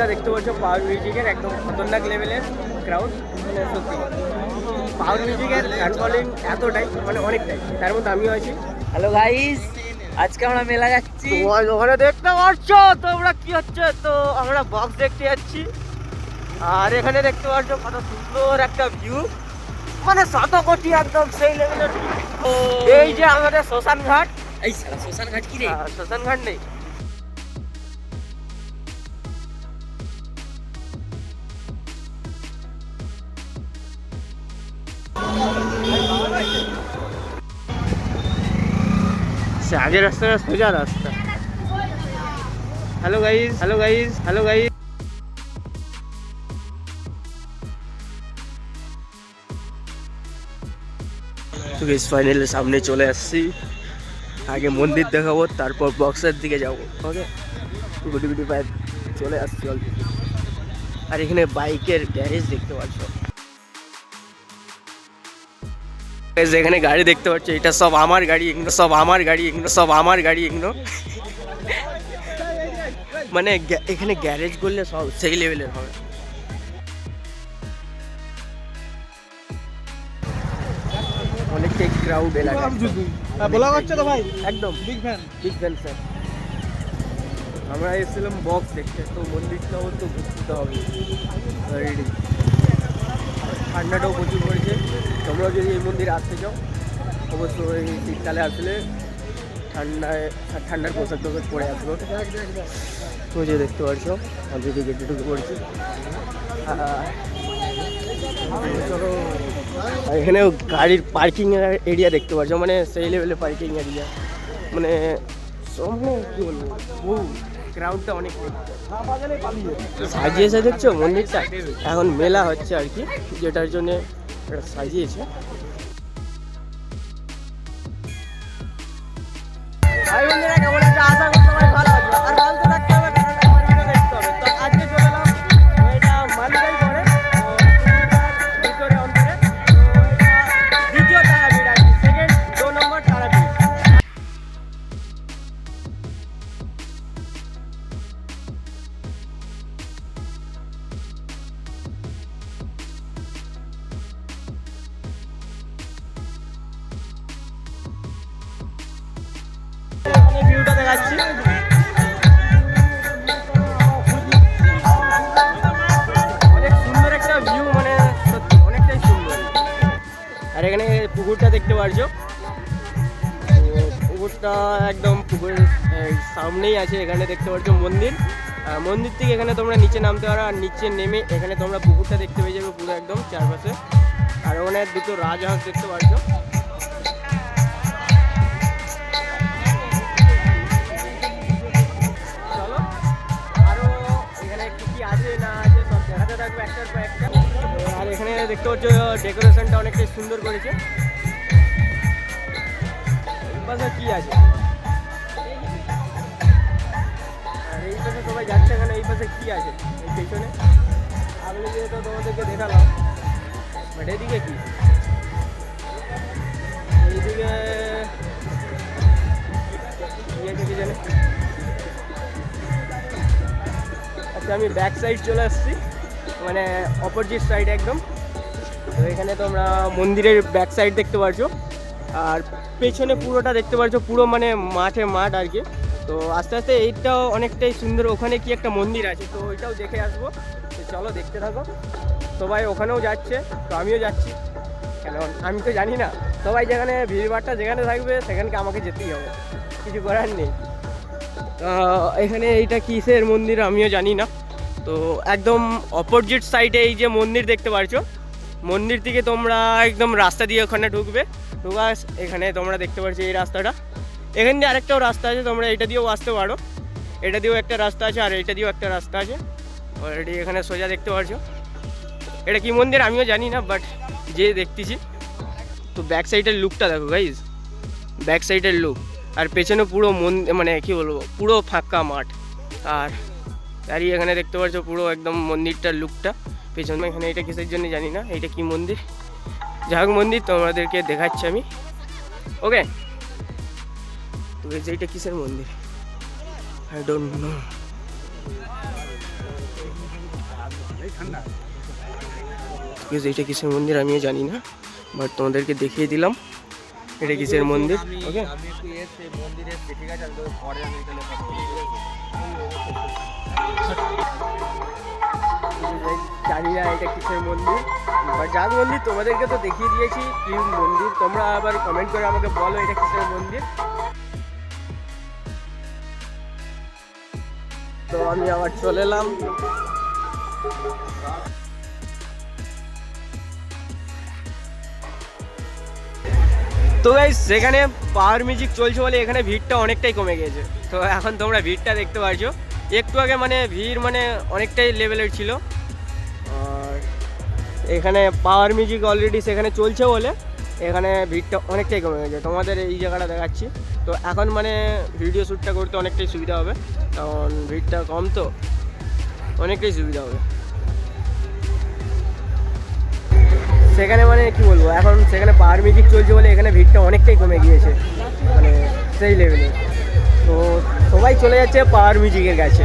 ক্রাউডটা দেখতে পাচ্ছ পাওয়ার মিউজিকের একদম খতরনাক লেভেলের ক্রাউড সত্যি। পাওয়ার মিউজিকের ফলোয়িং এতটাই মানে অনেকটাই। তার মধ্যে আমিও আছি। হ্যালো গাইস আজকে আমরা মেলা যাচ্ছি। ওখানে দেখতে পাচ্ছ? তোমরা কি হচ্ছে? তো আমরা বক্স দেখতে যাচ্ছি। আর এখানে দেখতে পাচ্ছ কত সুন্দর একটা ভিউ মানে শত কোটি একদম সেই লেভেলের এই যে আমাদের শ্মশান ঘাট এই শ্মশান ঘাট কি রে? আহ, শ্মশান ঘাট নেই। সে আগের রাস্তাটা সোজা রাস্তা hello guys hello guys hello guys তো গাইজ ফাইনালি সামনে চলে আসছি আগে মন্দির দেখাবো তারপর বক্সের দিকে যাব ওকে গুটি গুটি পায়ে চলে আসছি অল্প আর এখানে বাইকের গ্যারেজ দেখতে পাচ্ছ Guys, এখানে গাড়ি দেখতে পাচ্ছ এটা সব আমার গাড়ি এগুলো সব আমার গাড়ি এগুলো সব আমার গাড়ি এগুলো। মানে এখানে গ্যারেজ করলে সব সেই লেভেলের হবে। অনেকটাই ক্রাউড এলাকা হচ্ছে তো ভাই। একদম। Big fan big fan sir আমরা এসেছিলাম বক্স দেখতে তো মন্দিরটাও তো ঘুরতে হবে। ঠান্ডাটাও প্রচুর পড়েছে। তোমরাও যদি এই মন্দিরে আসতে চাও, অবশ্যই শীতকালে আসলে ঠান্ডায়, ঠান্ডার পোশাক টোশাক পরে আসব। তো যে দেখতে পাচ্ছ, আমি যদি গেটে ঢুকে পড়ছি। এখানেও গাড়ির পার্কিং এরিয়া দেখতে পাচ্ছ মানে সেই লেভেলের পার্কিং এরিয়া মানে কি বলব? ক্রাউডটা অনেক সাজিয়েছে দেখছ মন্দিরটা? এখন মেলা হচ্ছে আর কি যেটার জন্য সাজিয়েছে। হাই বন্ধুরা কেমন আছে? আশা পুকুরটা দেখতে পারছ? পুকুরটা একদম পুকুরের সামনেই আছে, এখানে দেখতে পাচ্ছ মন্দির। মন্দির থেকে এখানে তোমরা নিচে নামতে পারো, আর নিচে নেমে এখানে তোমরা পুকুরটা দেখতে পেয়ে যাবে পুরো একদম চারপাশে। আর ওখানে দুটো রাজহাঁস দেখতে পাচ্ছ আরও এখানে দেখাতে পাচ্ছ ডেকোরেশনটা অনেকটাই সুন্দর করেছে। পাশে কি আছে? আর এই পাশে সবাই যাচ্ছে এখানে, এই পাশে কি আছে? এই পেছনে? আগে দিয়ে তো তোমাদেরকে দেখালাম, বাট এদিকে কি? এইদিকে কি আচ্ছা আমি ব্যাক সাইড চলে আসছি। মানে অপোজিট সাইড একদম। তো এখানে তোমরা মন্দিরের ব্যাক সাইড দেখতে পারছ। আর পেছনে পুরোটা দেখতে পারছ পুরো মানে মাঠে মাঠ আর কি। তো আস্তে আস্তে এইটাও অনেকটাই সুন্দর, ওখানে কি একটা মন্দির আছে, তো ওইটাও দেখে আসব। তো চলো দেখতে থাকো। সবাই ওখানেও যাচ্ছে, তো আমিও যাচ্ছি। কেন, আমি তো জানি না। সবাই যেখানে ভিড়ভাড়টা যেখানে থাকবে, সেখানকে আমাকে যেতেই হবে। কিছু করার নেই। এখানে এইটা কিসের মন্দির আমিও জানি না। তো একদম অপোজিট সাইডে এই যে মন্দির দেখতে পারছ, মন্দির থেকে তোমরা একদম রাস্তা দিয়ে ওখানে ঢুকবে। ঢুকা এখানে তোমরা দেখতে পাচ্ছ এই রাস্তাটা। এখান দিয়ে আরেকটাও রাস্তা আছে, তোমরা এটা দিয়েও আসতে পারো। এটা দিয়েও একটা রাস্তা আছে, আর এটা দিয়েও একটা রাস্তা আছে। অলরেডি এখানে সোজা দেখতে পাচ্ছ এটা কি মন্দির? আমিও জানি না বাট যে দেখতেছি। তো ব্যাক সাইডের লুকটা দেখো গাইজ ব্যাক সাইডের লুক আর পেছনে পুরো মন মানে কি বলব, পুরো ফাঁকা মাঠ। আর দাঁড়িয়ে এখানে দেখতে পাচ্ছ পুরো একদম মন্দিরটার লুকটা পেছনে এখানে এটা কিসের জন্য জানি না, এটা কি মন্দির? যাই মন্দির তোমাদেরকে দেখাচ্ছি আমি ওকে তো এই কিসের মন্দির আই ডোন্ট নো এটা কিসের মন্দির আমিও জানি না বাট তোমাদেরকে দেখিয়ে দিলাম এটা কিসের মন্দির ওকে ঠিক আছে জানি না এটা কিসের মন্দির বাট যার মন্দির তোমাদেরকে তো দেখিয়ে দিয়েছি, কি মন্দির, তোমরা আবার কমেন্ট করে আমাকে বলো এটা কিসের মন্দির। তো আমি আবার চলে এলাম। তো গাইস সেখানে পাওয়ার মিউজিক চলছে বলে এখানে ভিড়টা অনেকটাই কমে গেছে তো এখন তোমরা ভিড়টা দেখতে পাচ্ছ একটু আগে মানে ভিড় মানে অনেকটাই লেভেলের ছিল। আর এখানে পাওয়ার মিউজিক অলরেডি সেখানে চলছে বলে এখানে ভিড়টা অনেকটাই কমে গেছে। তোমাদের এই জায়গাটা দেখাচ্ছি। তো এখন মানে ভিডিও শ্যুটটা করতে অনেকটাই সুবিধা হবে। কারণ ভিড়টা কম তো, অনেকটাই সুবিধা হবে। সেখানে মানে কি বলব, এখন সেখানে পাওয়ার মিউজিক চলছে বলে এখানে ভিড়টা অনেকটাই কমে গিয়েছে। মানে সেই লেভেলে তো সবাই চলে যাচ্ছে পাওয়ার মিউজিকের কাছে।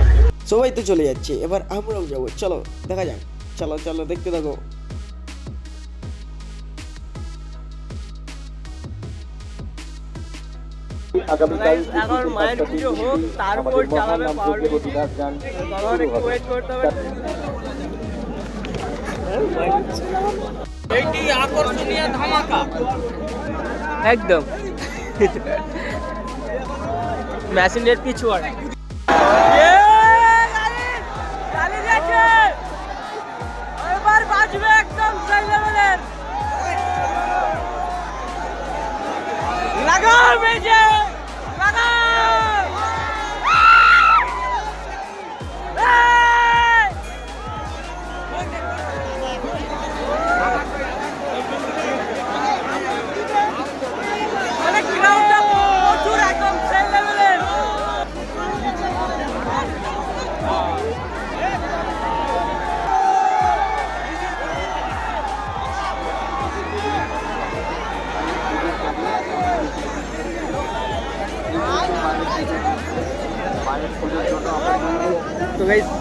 সবাই তো চলে যাচ্ছে এবার আমরাও যাব চলো দেখা যাক। চলো চলো দেখতে থাকো। এখন মায়ের পুজো হোক তারপর চালাবে পাওয়ার মিউজিক। একটু ওয়েট করতে হবে। এইটি আকর্ষণীয় ধামাকা। একদম। মেশিনের পিছু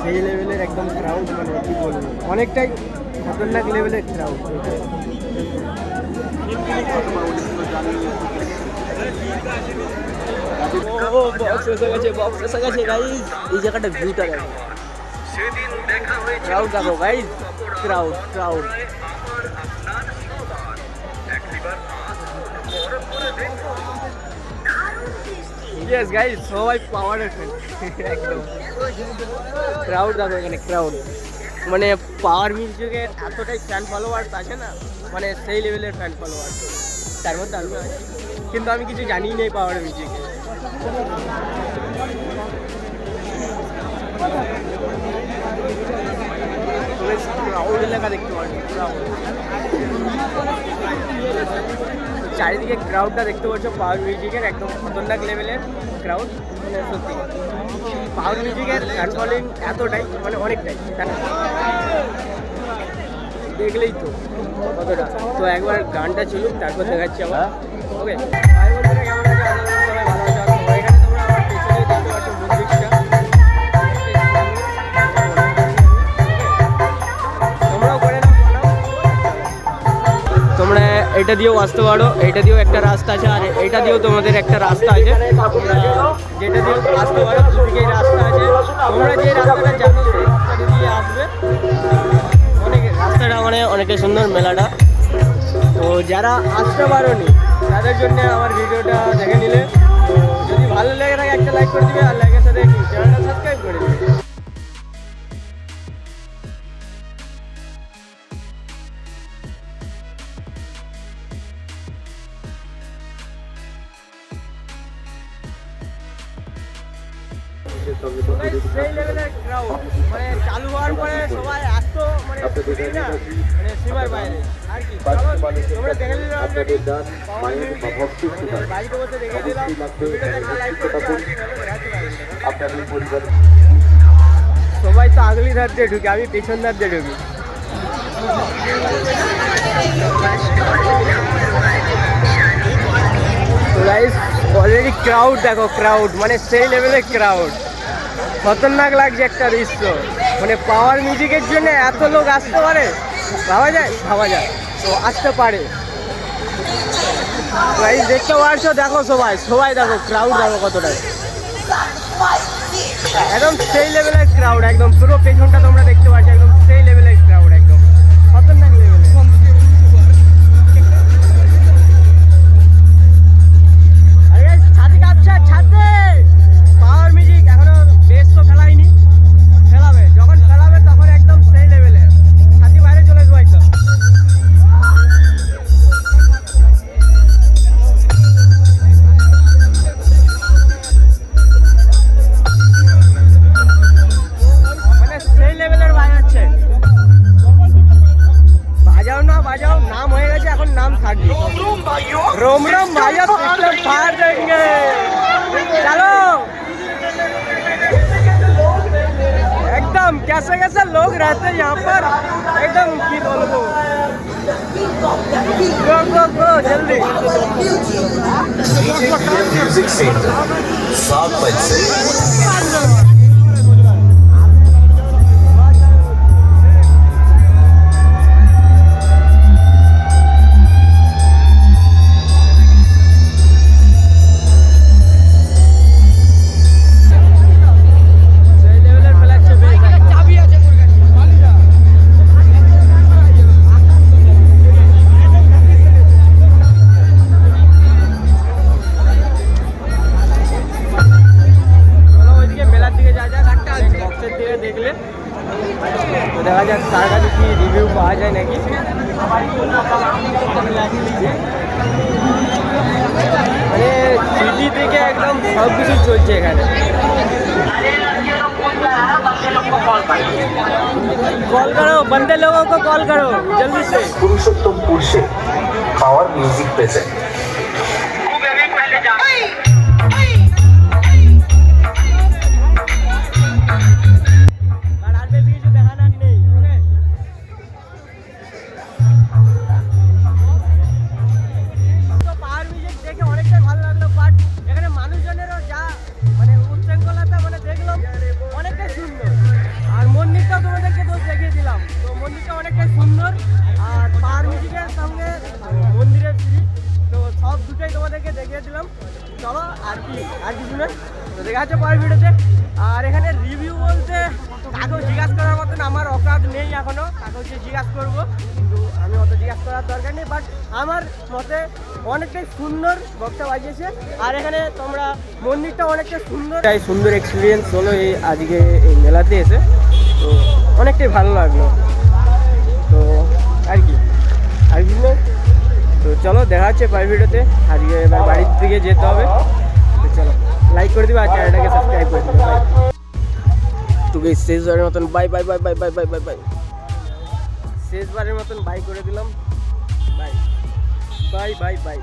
সেই লেভেলের একদম ক্রাউড মানে কি বলব? অনেকটাই খতরনাক লেভেলের ক্রাউড বক্স এসে গেছে বক্স এসে গেছে গাইজ এই জায়গাটা ভিউটা দেখো। ক্রাউড দেখো guys crowd crowd yes guys সবাই পাওয়ারের ফ্যান একদম। ক্রাউড দেখো এখানে ক্রাউড মানে পাওয়ার মিউজিকের এতটাই ফ্যান ফলোয়ার্স আছে না মানে সেই লেভেলের ফ্যান ফলোয়ার্স তার মধ্যে আমি কিন্তু আমি কিছু জানি নেই পাওয়ার মিউজিকে ক্রাউড এলাকা দেখতে পাচ্ছি ক্রাউড চারিদিকে ক্রাউডটা দেখতে পাচ্ছ পাওয়ার মিউজিকের একদম খতরনাক লেভেলের ক্রাউড মানে সত্যি পাওয়ার মিউজিকের ফলোয়িং এতটাই মানে অনেকটাই দেখলেই তো কতটা। তো একবার গানটা চলুক তারপর দেখাচ্ছি আবার। ওকে বন্ধুরা কেমন আছে। এটা দিয়েও আসতে পারো, এটা দিয়েও একটা রাস্তা আছে, আর এটা দিয়েও তোমাদের একটা রাস্তা আছে। যেটা দিয়েও আসতে পারো দুদিকেই রাস্তা আছে। তোমরা যে রাস্তাটা জানো দিয়ে আসবে। অনেক রাস্তাটা মানে অনেকটা সুন্দর মেলাটা। তো যারা আসতে পারোনি, তাদের জন্য আমার ভিডিওটা দেখে নিলে। যদি ভালো লেগে থাকে, একটা লাইক করে দিবে, আর সবাই তো আগলি ধার দিয়ে ঢুকে, আমি পেছন ধার দিয়ে ঢুকি। অলরেডি ক্রাউড দেখো ক্রাউড মানে সেই লেভেলের ক্রাউড খতরনাক লাগছে একটা দৃশ্য। মানে পাওয়ার মিউজিকের জন্য এত লোক আসতে পারে? ভাবা যায়? ভাবা যায়। তো আসতে পারে। দেখতে পারছ দেখো সবাই সবাই দেখো ক্রাউড দেখো কতটা। একদম সেই লেভেলের ক্রাউড একদম পুরো পেছনটা তোমরা দেখতে পাচ্ছ कैसे कैसे लोग रहते हैं यहाँ पर? एकदम की। जल्दी। सात তো দেখা যাক তার কাছে কি রিভিউ পাওয়া যায় নাকি মানে সিটি থেকে একদম সব কিছু চলছে এখানে कॉल करो बंदे लोगों को कॉल करो जल्दी से पुरुषोत्तमपुर से पावर म्यूजिक प्रेजेंट দেখিয়ে দিলাম চলো, আর কি, আর কিছু না দেখা যাচ্ছে পরের ভিডিওতে। আর এখানে রিভিউ বলতে কাকেও জিজ্ঞাসা করার মতন আমার অকাত নেই এখনও। কাকেও যে জিজ্ঞাসা করব। কিন্তু আমি অত জিজ্ঞাসা করার দরকার নেই। বাট আমার মতে অনেকটাই সুন্দর বক্তা বাজিয়েছে। আর এখানে তোমরা মন্দিরটা অনেকটা সুন্দর তাই সুন্দর এক্সপিরিয়েন্স হলো এই আজকে এই মেলাতে এসে। তো অনেকটাই ভালো লাগল। তো আর কি, আর কিছু চলো দেখা হচ্ছে পরের ভিডিওতে। আজকে এবার বাড়ির দিকে যেতে হবে। তো চলো লাইক করে দিবে আর চ্যানেলটাকে সাবস্ক্রাইব করে দিবে। তো গেই শেষবারের মতন bye bye bye bye bye bye bye bye শেষবারের মতন বাই করে দিলাম। By bye bye by